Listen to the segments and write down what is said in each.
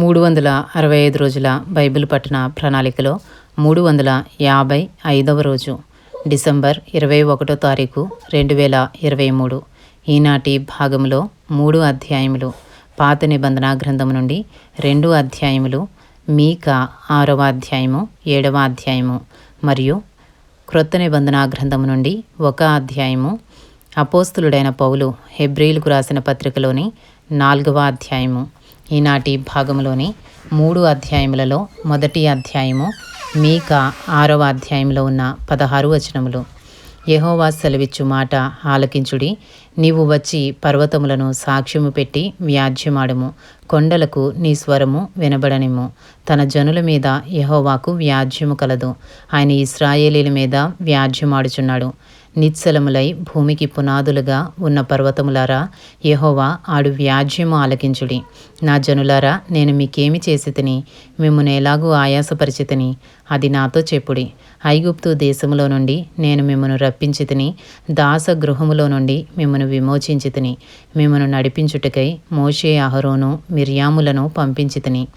మూడు వందల అరవై ఐదు రోజుల బైబిల్ పట్టణ ప్రణాళికలో మూడు వందల యాభై ఐదవ రోజు డిసెంబర్ ఇరవై ఒకటో తారీఖు రెండు వేల ఇరవై మూడు. ఈనాటి భాగంలో మూడు అధ్యాయములు. పాత నిబంధన గ్రంథం నుండి రెండు అధ్యాయములు మీక ఆరవ అధ్యాయము ఏడవ అధ్యాయము మరియు క్రొత్త నిబంధన గ్రంథం నుండి ఒక అధ్యాయము. అపోస్తులుడైన పౌలు హెబ్రిల్కు రాసిన పత్రికలోని నాలుగవ అధ్యాయము. ఈనాటి భాగంలోని మూడు అధ్యాయములలో మొదటి అధ్యాయము మీక ఆరవ అధ్యాయంలో ఉన్న పదహారు వచనములు. యహోవా సెలవిచ్చు మాట ఆలకించుడి నీవు వచ్చి పర్వతములను సాక్ష్యము పెట్టి వ్యాజ్యమాడము కొండలకు నీ స్వరము వినబడనిము తన జనుల మీద యహోవాకు వ్యాజ్యము కలదు ఆయన ఇస్రాయేలీల మీద వ్యాజ్యమాడుచున్నాడు. నిత్సలములై భూమికి పునాదులుగా ఉన్న పర్వతములారా యహోవా ఆడు వ్యాజ్యము ఆలకించుడి. నా జనులారా నేను మీకేమి చేసితిని? మిమ్మను ఎలాగూ ఆయాసపరిచితిని? అది నాతో చెప్పుడి. ఐగుప్తు దేశములో నుండి నేను మిమ్మను రప్పించితిని. దాస గృహములో నుండి మిమ్మను విమోచించితిని. మిమ్మను నడిపించుటకై మోషే అహరోను మిర్యాములను పంపించితిని.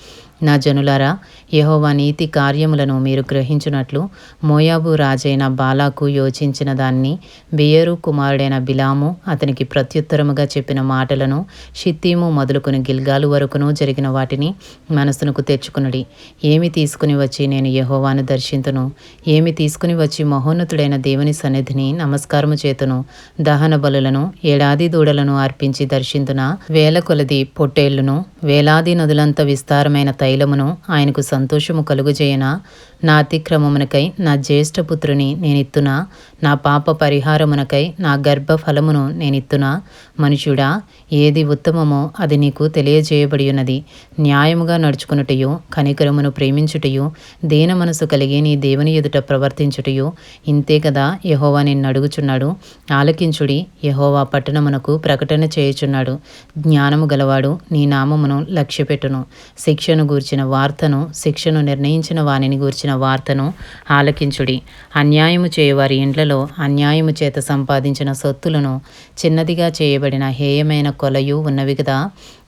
నా జనులారా యహోవా నీతి కార్యములను మీరు గ్రహించినట్లు మోయాబు రాజైన బాలాకు యోచించిన దాన్ని బియరు కుమారుడైన బిలాము అతనికి ప్రత్యుత్తరముగా చెప్పిన మాటలను షిత్తీము మొదలుకుని గిల్గాలు వరకును జరిగిన వాటిని మనసునకు తెచ్చుకునుడి. ఏమి తీసుకుని వచ్చి నేను యహోవాను దర్శింతును? ఏమి తీసుకుని వచ్చి మహోన్నతుడైన దేవుని సన్నిధిని నమస్కారము చేతును? దహన బలులను ఏడాది దూడలను అర్పించి దర్శింతున? వేల కొలది పొట్టేళ్ళును వేలాది నదులంత విస్తారమైన తైలమును ఆయనకు సంతోషము కలుగుజేయన? నా అతిక్రమమునకై నా జ్యేష్ఠపుత్రుని నేనిత్తునా? నా పాప పరిహారమునకై నా గర్భఫలమును నేనిత్తునా? మనుషుడా ఏది ఉత్తమమో అది నీకు తెలియజేయబడి ఉన్నది న్యాయముగా నడుచుకునుటయు కనికరమును ప్రేమించుటయు దేన మనసు కలిగి నీ దేవుని ఎదుట ప్రవర్తించుటయు ఇంతే కదా యహోవా నిన్ను అడుగుచున్నాడు. ఆలకించుడి యహోవా పట్టణమునకు ప్రకటన చేయుచున్నాడు. జ్ఞానము గలవాడు నీ నామమును లక్ష్యపెట్టును. శిక్షను గూర్చిన వార్తను శిక్షను నిర్ణయించిన వానిని గూర్చిన వార్తను ఆలకించుడి. అన్యాయము చేయవారి ఇండ్లలో అన్యాయము చేత సంపాదించిన సొత్తులను చిన్నదిగా చేయబడిన హేయమైన కొలయు ఉన్నవి కదా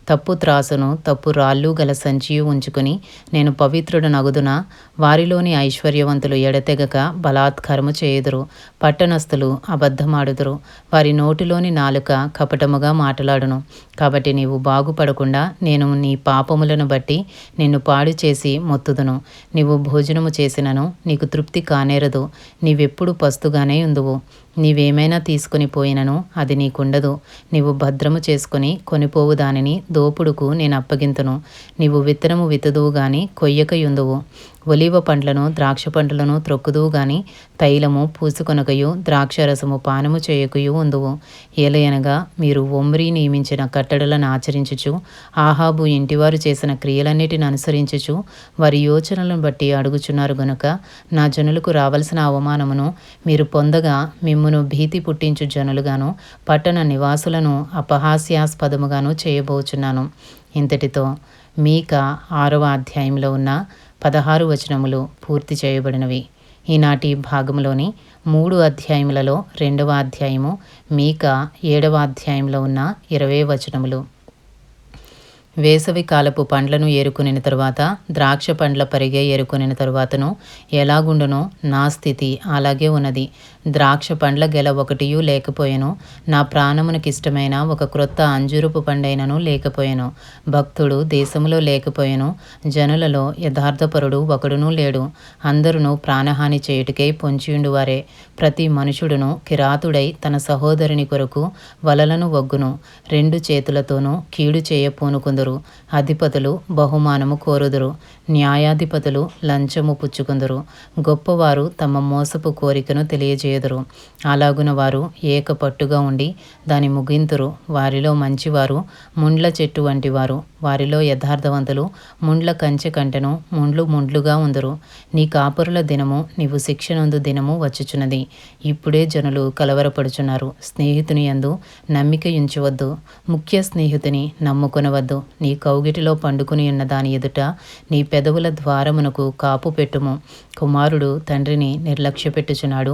తప్పు త్రాసును తప్పు రాళ్ళు గల సంచియు ఉంచుకుని నేను పవిత్రుడు నగుదున? వారిలోని ఐశ్వర్యవంతులు ఎడతెగక బలాత్కారము చేయుదురు పట్టణస్థులు అబద్ధమాడుదురు. వారి నోటిలోని నాలుక కపటముగా మాట్లాడును. కాబట్టి నీవు బాగుపడకుండా నేను నీ పాపములను బట్టి నిన్ను పాడు చేసి మొత్తుదును. నీవు భోజనము చేసినను నీకు తృప్తి కానేరదు. నీవెప్పుడు పస్తుగానే ఉందువు. నీవేమైనా తీసుకుని పోయినను అది నీకుండదు. నీవు భద్రము చేసుకుని కొనిపోవు దానిని దోపుడుకు నేను అప్పగింతును. నీవు విత్తనము విత్తదువు గాని కొయ్యకయుందువు ఒలివ పండ్లను ద్రాక్ష పండ్లను త్రొక్కుదువు గాని తైలము పూసుకొనకయు ద్రాక్షరసము పానము చేయకయు ఉందువు. ఏలయనగా మీరు ఒమ్రీ నియమించిన కట్టడలను ఆచరించుచు ఆహాబు ఇంటివారు చేసిన క్రియలన్నిటిని అనుసరించుచు వారి యోచనలను బట్టి అడుగుచున్నారు గనుక నా జనులకు రావలసిన అవమానమును మీరు పొందగా మిమ్మును భీతి పుట్టించు జనులుగాను పట్టణ నివాసులను అపహాస్యాస్పదముగాను చేయబోచున్నాను. ఇంతటితో మీక ఆరవ అధ్యాయంలో ఉన్న పదహారు వచనములు పూర్తి చేయబడినవి. ఈనాటి భాగంలోని మూడు అధ్యాయములలో రెండవ అధ్యాయము మీక ఏడవ అధ్యాయంలో ఉన్న ఇరవై వచనములు. వేసవి కాలపు పండ్లను ఏరుకునిన తరువాత ద్రాక్ష పండ్ల పరిగే ఏరుకునిన తరువాతను ఎలాగుండునో నా స్థితి అలాగే ఉన్నది. ద్రాక్ష పండ్ల గెల ఒకటియు లేకపోయాను. నా ప్రాణమునకిష్టమైన ఒక క్రొత్త అంజురుపు పండైనను లేకపోయాను. భక్తుడు దేశములో లేకపోయాను. జనులలో యథార్థపరుడు ఒకడునూ లేడు. అందరును ప్రాణహాని చేయుటకై పొంచియుండువారే. ప్రతి మనుషుడును కిరాతుడై తన సహోదరుని కొరకు వలలను వగ్గును. రెండు చేతులతోనూ కీడు చేయపూనుకుందరు అధిపతులు బహుమానము కోరుదురు. న్యాయాధిపతులు లంచము పుచ్చుకుందురు. గొప్పవారు తమ మోసపు కోరికను తెలియజేయుదురు అలాగున వారు ఏకపట్టుగా ఉండి దాని ముగింతురు. వారిలో మంచివారు ముండ్ల చెట్టు వంటి వారు వారిలో యథార్థవంతులు ముండ్ల కంచె కంటెను ముండ్లు ముండ్లుగా ఉందరు. నీ కాపురుల దినము నీవు శిక్షనందు దినము వచ్చుచున్నది. ఇప్పుడే జనులు కలవరపడుచున్నారు. స్నేహితుని యందు నమ్మిక ఉంచవద్దు ముఖ్య స్నేహితుని నమ్ముకొనవద్దు. నీ కౌగిటిలో పండుకుని ఉన్న దాని ఎదుట నీ పెదవుల ద్వారమునకు కాపు పెట్టుము. కుమారుడు తండ్రిని నిర్లక్ష్య పెట్టుచున్నాడు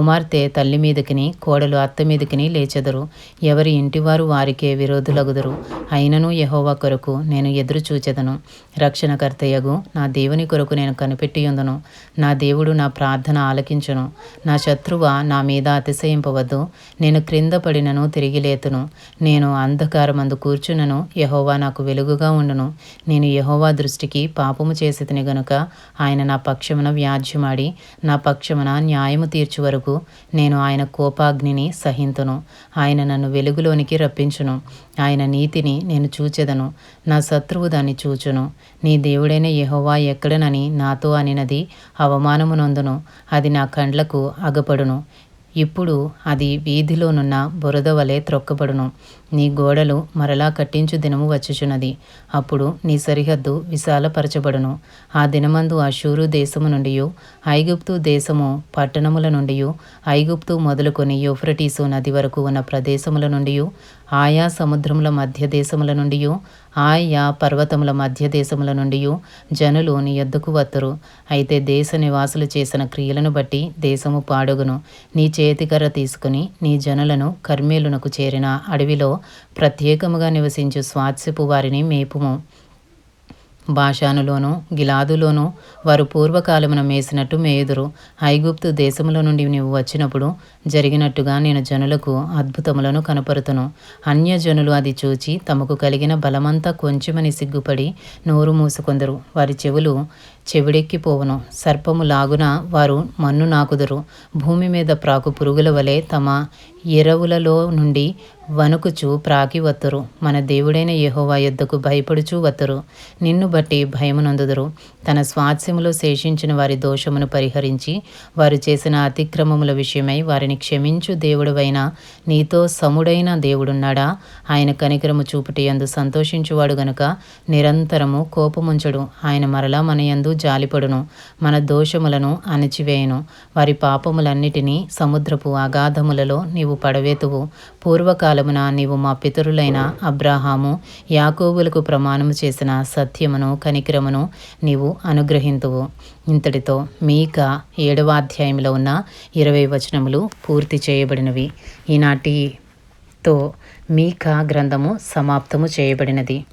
కుమార్తె తల్లి మీదకిని కోడలు అత్త మీదకిని లేచెదరు. ఎవరి ఇంటివారు వారికే విరోధులగుదురు. అయినను యహోవా కొరకు నేను ఎదురు చూచెదను. రక్షణకర్తయగు నా దేవుని కొరకు నేను కనిపెట్టియుందును. నా దేవుడు నా ప్రార్థన ఆలకించును. నా శత్రువ నా మీద అతిశయింపవద్దు. నేను క్రింద పడినను తిరిగి లేతును. నేను అంధకారమందు కూర్చునను. యహోవా నాకు వెలుగుగా ఉండును. నేను యహోవా దృష్టికి పాపము చేసి గనుక ఆయన నా పక్షమున వ్యాజ్యమాడి నా పక్షమున న్యాయము తీర్చు వరకు నేను ఆయన కోపాగ్నిని సహింతును. ఆయన నన్ను వెలుగులోనికి రప్పించును. ఆయన నీతిని నేను చూచెదను. నా శత్రువు దాన్ని చూచును. నీ దేవుడైన యహోవా ఎక్కడనని నాతో అనినది అవమానమునందును. అది నా కండ్లకు అగపడును. ఇప్పుడు అది వీధిలోనున్న బురద వలె త్రొక్కబడును. నీ గోడలు మరలా కట్టించు దినము వచ్చుచున్నది. అప్పుడు నీ సరిహద్దు విశాలపరచబడును. ఆ దినమందు అషూరు దేశము నుండి ఐగుప్తు దేశము పట్టణముల నుండి ఐగుప్తు మొదలుకొని యూఫ్రటీసు నది వరకు ఉన్న ప్రదేశముల నుండి ఆయా సముద్రముల మధ్య దేశముల నుండి ఆయా పర్వతముల మధ్య దేశముల నుండి జనులు నీ యొద్దకు వత్తురు. అయితే దేశ నివాసులు చేసిన క్రియలను బట్టి దేశము పాడుగును. నీ చేతికర్ర తీసుకుని నీ జనులను కర్మేలునకు చేరిన అడవిలో ప్రత్యేకముగా నివసించు స్వాత్స్యపు వారిని మేపుము. భాషానులోను గిలాదులోను వారు పూర్వకాలమున మేసినట్టు మేయుదురు ఐగుప్తు దేశముల నుండి నీవు వచ్చినప్పుడు జరిగినట్టుగా నేను జనులకు అద్భుతములను కనపరుతును. అన్యజనులు అది చూచి తమకు కలిగిన బలమంతా కొంచెమని సిగ్గుపడి నోరు మూసుకొందరు. వారి చెవులు చెవిడెక్కిపోవును సర్పము లాగున వారు మన్ను నాకుదురు. భూమి మీద ప్రాకు పురుగుల వలె తమ ఎరవులలో నుండి వణుకుచు ప్రాకి వత్తురు. మన దేవుడైన యహోవా యొద్దకు భయపడుచు వత్తురు. నిన్ను బట్టి భయమునందుదురు. తన స్వాస్యములో శేషించిన వారి దోషమును పరిహరించి వారు చేసిన అతిక్రమముల విషయమై వారిని క్షమించు దేవుడువైన నీతో సముడైన దేవుడున్నాడా? ఆయన కనికరము చూపుటి యందు సంతోషించువాడు గనుక నిరంతరము కోపముంచడు. ఆయన మరలా మన యందు జాలిపడును. మన దోషములను అణచివేయును. వారి పాపములన్నిటినీ సముద్రపు అగాధములలో నీవు పడవేతువు. పూర్వకాలమున నీవు మా పితరులైన అబ్రాహాము యాకోబులకు ప్రమాణము చేసిన సత్యమును కనికరమును నీవు అనుగ్రహింతువు. ఇంతటితో మీక ఏడవ అధ్యాయంలో ఉన్న ఇరవై వచనములు పూర్తి చేయబడినవి. ఈనాటితో మీకా గ్రంథము సమాప్తము చేయబడినది.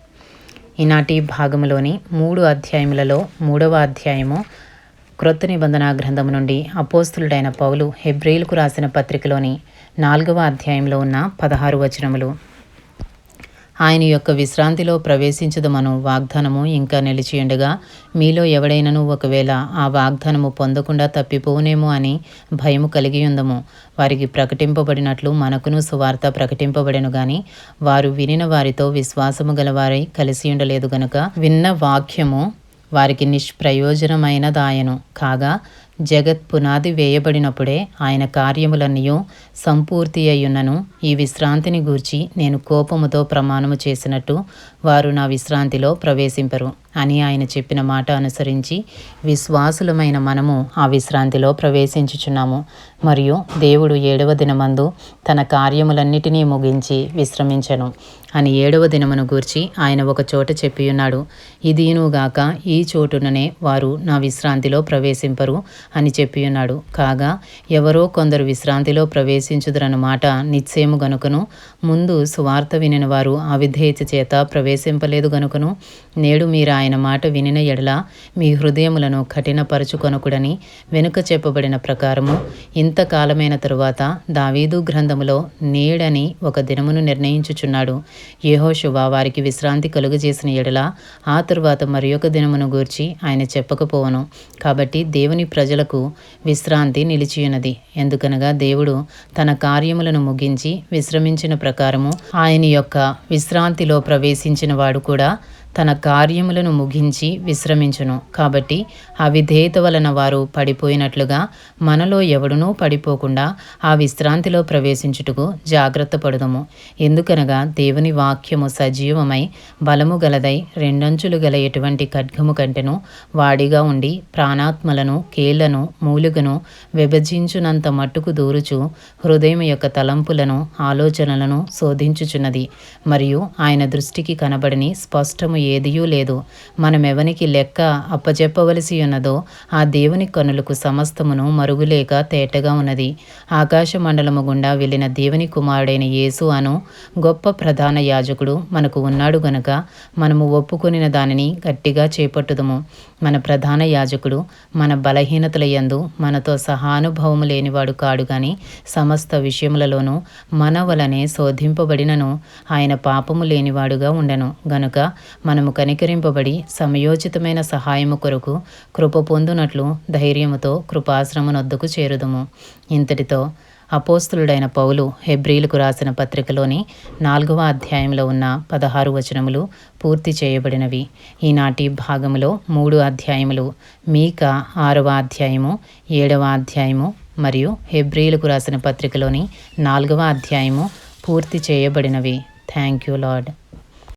ఈనాటి భాగములోని మూడు అధ్యాయములలో మూడవ అధ్యాయము క్రొత్త నిబంధన గ్రంథము నుండి అపోస్తులుడైన పౌలు హెబ్రేలుకు రాసిన పత్రికలోని నాలుగవ అధ్యాయంలో ఉన్న పదహారు వచనములు. ఆయన యొక్క విశ్రాంతిలో ప్రవేశించదు మనం వాగ్దానము ఇంకా నిలిచియుండగా మీలో ఎవడైనను ఒకవేళ ఆ వాగ్దానము పొందకుండా తప్పిపోనేమో అని భయము కలిగి ఉందము. వారికి ప్రకటింపబడినట్లు మనకును సువార్త ప్రకటింపబడెను గాని వారు వినిన వారితో విశ్వాసము గలవారై కలిసి ఉండలేదు గనుక విన్న వాక్యము వారికి నిష్ప్రయోజనమైనదాయను. కాగా జగత్ పునాది వేయబడినప్పుడే ఆయన కార్యములన్నీ సంపూర్తి అయ్యున్నను ఈ విశ్రాంతిని గూర్చి నేను కోపముతో ప్రమాణము చేసినట్టు వారు నా విశ్రాంతిలో ప్రవేశింపరు. అని ఆయన చెప్పిన మాట అనుసరించి విశ్వాసులమైన మనము ఆ విశ్రాంతిలో ప్రవేశించుచున్నాము. మరియు దేవుడు ఏడవ దినమందు తన కార్యములన్నిటినీ ముగించి విశ్రమించను అని ఏడవ దినమును గూర్చి ఆయన ఒక చోట చెప్పియున్నాడు. ఇదీనుగాక ఈ చోటుననే వారు నా విశ్రాంతిలో ప్రవేశింపరు అని చెప్పియున్నాడు. కాగా ఎవరో కొందరు విశ్రాంతిలో ప్రవేశించుదురన్న మాట నిశ్చయము గనుకను ముందు సువార్త వినిన వారు అవిధేయత చేత ప్రవేశింపలేదు గనుకను నేడు మీరు ఆయన ఆయన మాట వినిన ఎడల మీ హృదయములను కఠినపరుచుకొనకుడని వెనుక చెప్పబడిన ప్రకారము ఇంతకాలమైన తరువాత దావీదు గ్రంథములో నేడని ఒక దినమును నిర్ణయించుచున్నాడు. యహోశువ వారికి విశ్రాంతి కలుగజేసిన ఎడల ఆ తరువాత మరి ఒక దినమును గూర్చి ఆయన చెప్పకపోవను. కాబట్టి దేవుని ప్రజలకు విశ్రాంతి నిలిచియున్నది. ఎందుకనగా దేవుడు తన కార్యములను ముగించి విశ్రమించిన ప్రకారము ఆయన యొక్క విశ్రాంతిలో ప్రవేశించిన వాడు కూడా తన కార్యములను ముగించి విశ్రమించును. కాబట్టి అవిధేయత వలన వారు పడిపోయినట్లుగా మనలో ఎవడునూ పడిపోకుండా ఆ విశ్రాంతిలో ప్రవేశించుటకు జాగ్రత్త పడుదము. ఎందుకనగా దేవుని వాక్యము సజీవమై బలము గలదై రెండంచులు గల ఎటువంటి ఖడ్గము కంటెను వాడిగా ఉండి ప్రాణాత్మలను కేళ్ళను మూలుగను విభజించునంత మట్టుకు దూరుచు హృదయం యొక్క తలంపులను ఆలోచనలను శోధించుచున్నది. మరియు ఆయన దృష్టికి కనబడని స్పష్టము ఏదియూ లేదు. మనమెవనికి లెక్క అప్పచెప్పవలసి ఉన్నదో ఆ దేవుని కనులకు సమస్తమును మరుగులేక తేటగా ఉన్నది. ఆకాశ మండలము గుండా వెళ్ళిన దేవుని కుమారుడైన యేసు అను గొప్ప ప్రధాన యాజకుడు మనకు ఉన్నాడు గనుక మనము ఒప్పుకొనిన దానిని గట్టిగా చేపట్టుదము. మన ప్రధాన యాజకుడు మన బలహీనతల యందు మనతో సహానుభవము లేనివాడు కాడు గాని సమస్త విషయములలోనూ మన వలనే శోధింపబడినను. ఆయన పాపము లేనివాడుగా ఉండను. గనుక మనము కనికరింపబడి సమయోచితమైన సహాయము కొరకు కృప పొందునట్లు ధైర్యముతో కృపాశ్రమనొద్దకు చేరుదుము. ఇంతటితో అపోస్తులుడైన పౌలు హెబ్రీలకు రాసిన పత్రికలోని నాలుగవ అధ్యాయంలో ఉన్న పదహారు వచనములు పూర్తి చేయబడినవి. ఈనాటి భాగములో మూడు అధ్యాయములు మీక ఆరవ అధ్యాయము ఏడవ అధ్యాయము మరియు హెబ్రీలకు రాసిన పత్రికలోని నాలుగవ అధ్యాయము పూర్తి చేయబడినవి. Thank you Lord.